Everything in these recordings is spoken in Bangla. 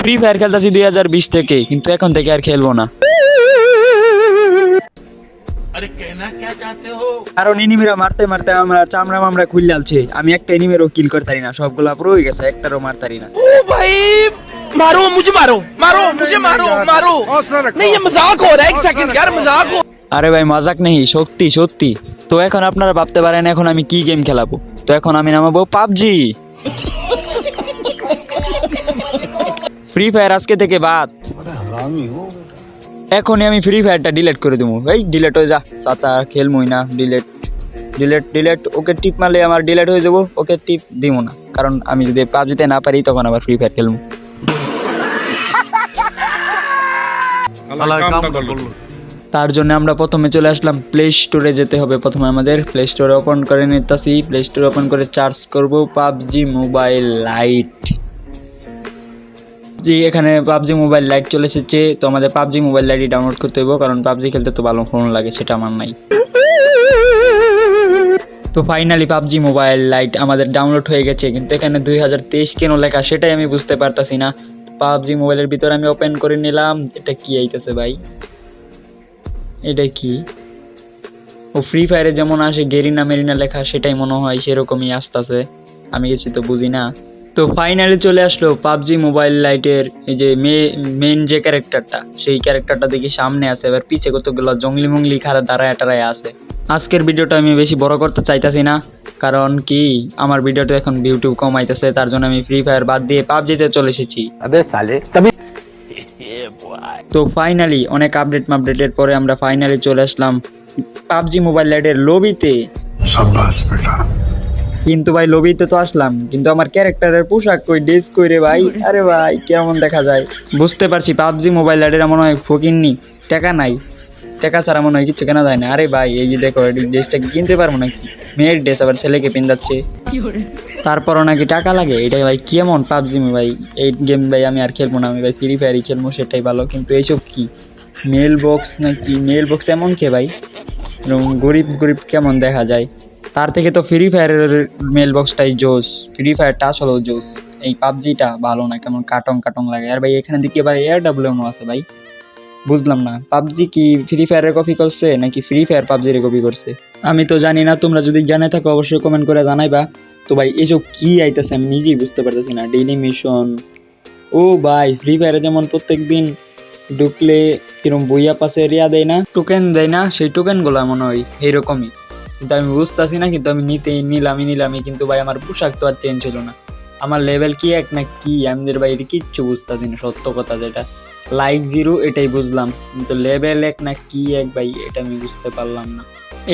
ফ্রি ফায়ার খেলতেছি দুই হাজার বিশ থেকে কিন্তু এখন থেকে আর খেলবো না अरे कहना क्या चाहते हो কারণ এনিমিরা মারতে মারতে আমরা চামড়া মামড়া খুললে আলছে আমি একটা এনিমেরও কিল করতে পারি না সবগুলা পুরো হয়ে গেছে একটারও মারতে পারি না ओ भाई मारो मुझे मारो मारो मुझे मारो मारो नहीं ये मजाक हो रहा है एक सेकंड यार मजाक हो আরে ভাই মজাক নেই সত্যি সত্যি তো এখন আপনারা ভাবতে পারেন এখন আমি কি গেম খেলাবো তো এখন আমি নামাবো পাবজি ফ্রি ফায়ার আজকে থেকে বাদ। এখনই আমি ফ্রি ফায়ারটা ডিলেট করে দেবো এই ডিলেট হয়ে যা সাতা খেলমই না ডিলেট ডিলেট ডিলেট ওকে টিপ মারলে আমার ডিলেট হয়ে যাব ওকে টিপ দিব না। কারণ আমি যদি পাবজিতে না পারি তখন আবার ফ্রি ফায়ার খেলব তার জন্য আমরা প্রথমে চলে আসলাম প্লে স্টোরে যেতে হবে প্রথমে আমাদের। প্লে স্টোরে ওপেন করে নিতেছি। প্লে স্টোরে ওপেন করে চার্জ করব পাবজি মোবাইল লাইট জি এখানে পাবজি মোবাইল লাইট চলে এসেছে, তো আমাদের পাবজি মোবাইল লাইটই ডাউনলোড করতে হবে কারণ পাবজি খেলতে তো ভালো ফোন লাগে, সেটা আমার নাই। তো ফাইনালি পাবজি মোবাইল লাইট আমাদের ডাউনলোড হয়ে গেছে, কিন্তু এখানে দুই হাজার তেইশ কেন লেখা সেটাই আমি বুঝতে পারতাছি না। পাবজি মোবাইলের ভিতর আমি ওপেন করে নিলাম, এটা কি আইতেছে ভাই? এটা কি? ও ফ্রি ফায়ারে যেমন আসে গেরিনা মেরিনা লেখা, সেটাই মনে হয় সেরকমই আসতেছে। আমি কিছু তো বুঝি না। তো ফাইনালি চলে আসলো পাবজি মোবাইল লাইটের এই যে মেন যে ক্যারেক্টারটা সেই ক্যারেক্টারটা দেখি সামনে আছে। এবার পিছে কতগুলো জঙ্গলি মঙ্গলি খারা দাঁড়ায় টারায় আছে। আজকের ভিডিওটা আমি বেশি বড় করতে চাইতাছি না কারণ কি আমার ভিডিওটা এখন ইউটিউব কমাইতেছে তার জন্য আমি ফ্রি ফায়ার বাদ দিয়ে পাবজিতে চলে এসেছি। তো ফাইনালি অনেক আপডেট মাপডেটের পরে আমরা ফাইনালি চলে আসলাম পাবজি মোবাইল লাইটের লবিতে কিন্তু ভাই লবিতে তো আসলাম কিন্তু আমার ক্যারেক্টারের পোশাক কই ড্রেস কই রে ভাই? আরে ভাই কেমন দেখা যায়? বুঝতে পারছি পাবজি মোবাইল লাইটের মনে হয় ফকিননি টাকা নাই। টাকা ছাড়া মনে হয় কিছু কেনা যায় না। আরে ভাই এই যে দেখো ড্রেসটা কি কিনতে পারব নাকি? মেয়ের ড্রেস আবার ছেলেকে পিন্দাচ্ছে তারপরও নাকি টাকা লাগে? এটাই ভাই কেমন পাবজি ভাই এই গেম ভাই আমি আর খেলব না। আমি ভাই ফ্রি ফায়ারই খেলব সেটাই ভালো। কিন্তু এইসব কি? মেল বক্স নাকি? মেল বক্স এমন কে ভাই? গরিব গরিব কেমন দেখা যায়? তার থেকে তো ফ্রি ফায়ারের মেল বক্সটাই জোস। ফ্রি ফায়ারটা আসলেও জোস। এই পাবজিটা ভালো না, কেমন কাটং কাটং লাগে। আর ভাই, এখানে দিকে ভাই এয়ার ডাব্লিউএমও আছে ভাই। বুঝলাম না, পাবজি কি ফ্রি ফায়ারের কপি করছে, নাকি ফ্রি ফায়ার পাবজির কপি করছে? আমি তো জানি না, তোমরা যদি জানে থাকো, অবশ্যই কমেন্ট করে জানাইবা। তো ভাই, এসব কি আইতেছে আমি নিজেই বুঝতে পারতেছি না। ডেইলি মিশন ও ভাই ফ্রি ফায়ারে যেমন প্রত্যেক দিন ঢুকলে কিরম বইয়া পাশে এরিয়া দেয় না? টোকেন দেয় না, সেই টোকেনগুলা মনে হয়, এইরকমই। কিন্তু আমি বুঝতেছি না, কিন্তু আমি নিতেই নিলামই নিলামই কিন্তু ভাই আমার পোশাক তো আর চেঞ্জ হলো না। আমার লেভেল কি এক না কি আমাদের ভাই এটা কিচ্ছু বুঝতেছি না, সত্য কথা যেটা। লাইক জিরো এটাই বুঝলাম, কিন্তু লেভেল এক না কি এক ভাই, এটা আমি বুঝতে পারলাম না।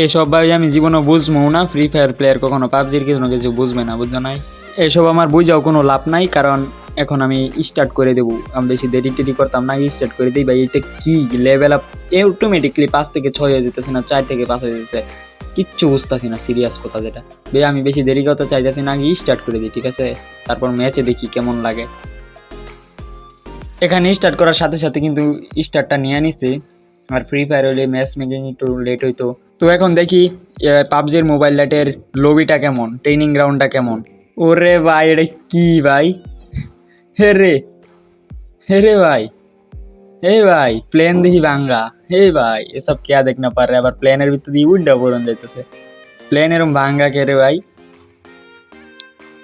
এসব ভাই আমি জীবনে বুঝব না ফ্রি ফায়ার প্লেয়ার কখনো পাবজির কিছু না কিছু বুঝবে না, বুঝছ নাই? এসব আমার বুঝাও কোনো লাভ নাই, কারণ এখন আমি স্টার্ট করে দেবো। আমি বেশি দেরি টেরি করতাম না স্টার্ট করে দিই ভাই, এটা কি? লেভেল আপ অটোমেটিকলি পাঁচ থেকে ছয় হয়ে যেতেছে না, চার থেকে পাঁচ হয়ে যেতেছে। কিচ্ছু বুঝতেছি না সিরিয়াস কথা যেটা। বে, আমি বেশি দেরি করতে চাইতেছি না, আগে স্টার্ট করে দিই, ঠিক আছে? তারপর ম্যাচে দেখি কেমন লাগে। এখানে স্টার্ট করার সাথে সাথে কিন্তু স্টার্টটা নিয়ে নিছে। আর ফ্রি ফায়ার হলে ম্যাচ মেকিং একটু লেট হইতো। তো এখন দেখি পাবজির মোবাইল লাইটের লবিটা কেমন ট্রেনিং গ্রাউন্ডটা কেমন? ওরে ভাই, এটা কি ভাই? হে রে হে রে ভাই। হে ভাই প্লেন দেখি ভাঙ্গা। হে ভাই এসব কে দেখ না পারে? আবার প্লেনের ভিতর দিয়ে উড্ডা পড়ন যাইতেছে। প্লেন এরম ভাঙ্গা কে রে ভাই?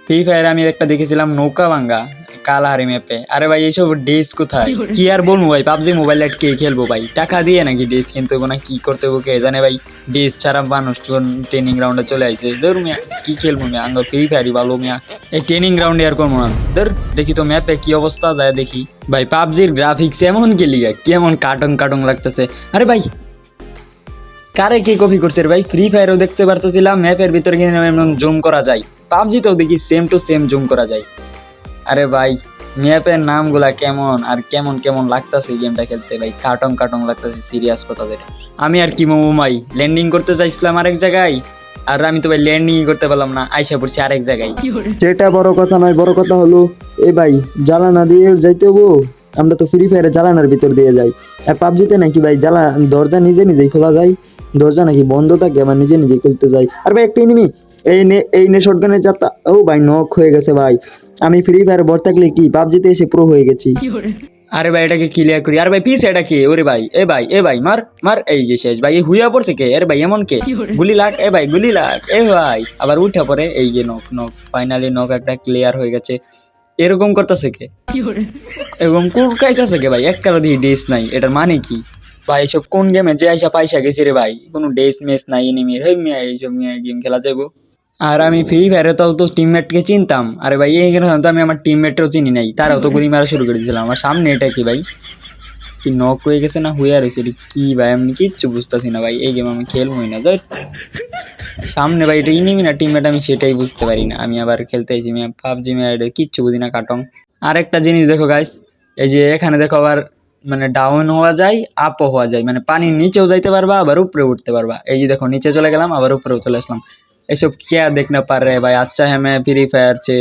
ফ্রি ফায়ার আমি একটা দেখেছিলাম নৌকা ভাঙ্গা কালাহারি ম্যাপে আরে ভাই এইসব ডেস কোথায়? কি আর বলব ভাই পাবজি মোবাইল লাইট কে খেলব ভাই? টাকা দিয়ে নাকি ডেস কিনতে না কি করতে হব কে জানে ভাই? ডেস ছাড়া মানুষ ট্রেনিং গ্রাউন্ডে চলে আইছে। ধর মিয়া কি খেলব মিয়া? আঙ্গ ফ্রি ফায়ারই ভালো মিয়া। এই ট্রেনিং গ্রাউন্ডে আর করব না। ধর, দেখি তো ম্যাপে কি অবস্থা যায় দেখি। ভাই পাবজির গ্রাফিক্স এমন কে লিগা, কেমন কাটং কাটং লাগতেছে। আরে ভাই, কারে কে কপি করছে ভাই? ফ্রি ফায়ারও দেখতে পারতেছিলাম ম্যাপের ভিতরে কিন্তু এমন জুম করা যায়। পাবজিতেও দেখি সেম টু সেম জুম করা যায়। আরে ভাই ম্যাপের নামগুলা কেমন, আর কেমন কেমন লাগতাছে গেমটা খেলতে? ভাই, কাটং কাটং লাগতেছে সিরিয়াস কথা যেটা। আমি আর কি মোমো ভাই ল্যান্ডিং করতে চাইছিলাম আরেক জায়গায়। আর আমি তো ভাই ল্যান্ডিং করতে পারলাম না আইসা পড়ছি আরেক জায়গায়। সেটা বড় কথা নয় বড় কথা হলো এ ভাই জ্বালানা দিয়ে যাইতে হব? আমরা তো ফ্রি ফায়ারে জ্বালানার ভিতর দিয়ে যাই। আর পাবজিতে নাকি ভাই জ্বালা দরজা নিজে নিজেই খোলা যায়। দরজা নাকি বন্ধ থাকে আমার নিজে নিজেই খুলতে যাই। আর ভাই একটা এনিমি এই নে এই নে শটগানের যাত্রা ও ভাই নক হয়ে গেছে ভাই। আমি ফ্রি ফায়ার বর থাকলে কি পাবজিতে এসে প্রো হয়ে গেছি। আরে ভাই এটাকে ক্লিয়ার করি? আরে ভাই পিস এটা কে? ওরে ভাই এ ভাই এ ভাই মার মার এই যে শেষ। ভাই হুইয়া পড়ছে কে? আরে ভাই এমন কে? গুলি লাগ এ ভাই গুলি লাগ এ ভাই। আবার উঠে পরে এই যে নক নক ফাইনালি নক একটা ক্লিয়ার হয়ে গেছে। এরকম করতেছে কে? এরকম কুরকাইতেছে কে ভাই? এক কারও দিয়ে ডেস নাই এটার মানে কি? ভাই এসব কোন গেমে যে আইসা পয়সা গেছি রে ভাই? কোনো ডেস মেস নাই এনিমির হেই মিয়া এইসব মিয়া গেম খেলা যাব আর আমি ফ্রি ফায়ারে তাও তো টিমমেটকে চিনতাম। আরে ভাই, এই গেমে তো আমি আমার টিমমেটও চিনি নাই। তারাও তো গুলি মারা শুরু করে দিয়েছিলাম আমার সামনে এটা কি ভাই? কি নক হয়ে গেছে না হুইয়া রয়েছে এটা কি ভাই? আমি কিচ্ছু বুঝতেছি না ভাই। এই গেম আমি খেলবই না। যাই সামনে ভাই, এটা ইনিমি না টিমমেট আমি সেটাই বুঝতে পারি না। আমি আবার খেলতে আমি পাবজি মেয়ে কিচ্ছু বুঝি না, কাটং। আরেকটা জিনিস দেখো গাইস এই যে এখানে দেখো আবার মানে ডাউন হওয়া যায় আপও হওয়া যায়। মানে পানির নিচেও যাইতে পারবা, আবার উপরে উঠতে পারবা। এই যে দেখো, নিচে চলে গেলাম, আবার উপরেও চলে আসলাম। এসব কে দেখ না পার রে ভাই আচ্ছা হ্যাঁ मैं फ्री फायर से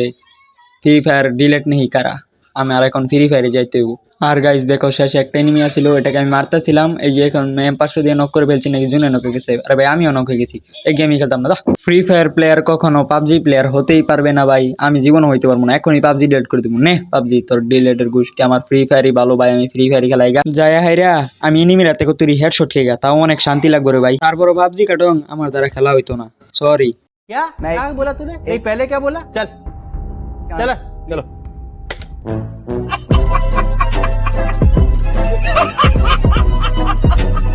ফ্রি ফায়ার ডিলেট নেই কারা আমি আর এখন ফ্রি ফায়ারে যাইতে হইব আর গাইস দেখো শেষে একটা এনিমি আছিল এটাকে আমি মারতেছিলাম এই যে এখন এম পাঁচশো দিয়ে নক করে ফেলছি নাকি জুনে নকে গেছে আরে ভাই আমিও নক হয়ে গেছি এই গেমই খেলতাম না ফ্রি ফায়ার প্লেয়ার কখনো পাবজি প্লেয়ার হতেই পারবে না ভাই আমি জীবন হইতে পারবো না এখনই পাবজি ডিলেট করে দেবো নে পাবজি তোর ডিলেটের গোষ্ঠী আমার ফ্রি ফায়ারই ভালো ভাই আমি ফ্রি ফায়ারই খেলাই গা যায় হাইরা আমি এনিমি রাতে কত হেডশট খেয়ে গা তাও অনেক শান্তি লাগবে রে ভাই তারপরও পাবজি কাটং আমার দ্বারা খেলা হইতো না सॉरी क्या? मैं क्या बोला तूने? नहीं पहले क्या बोला? चल। चल। चलो।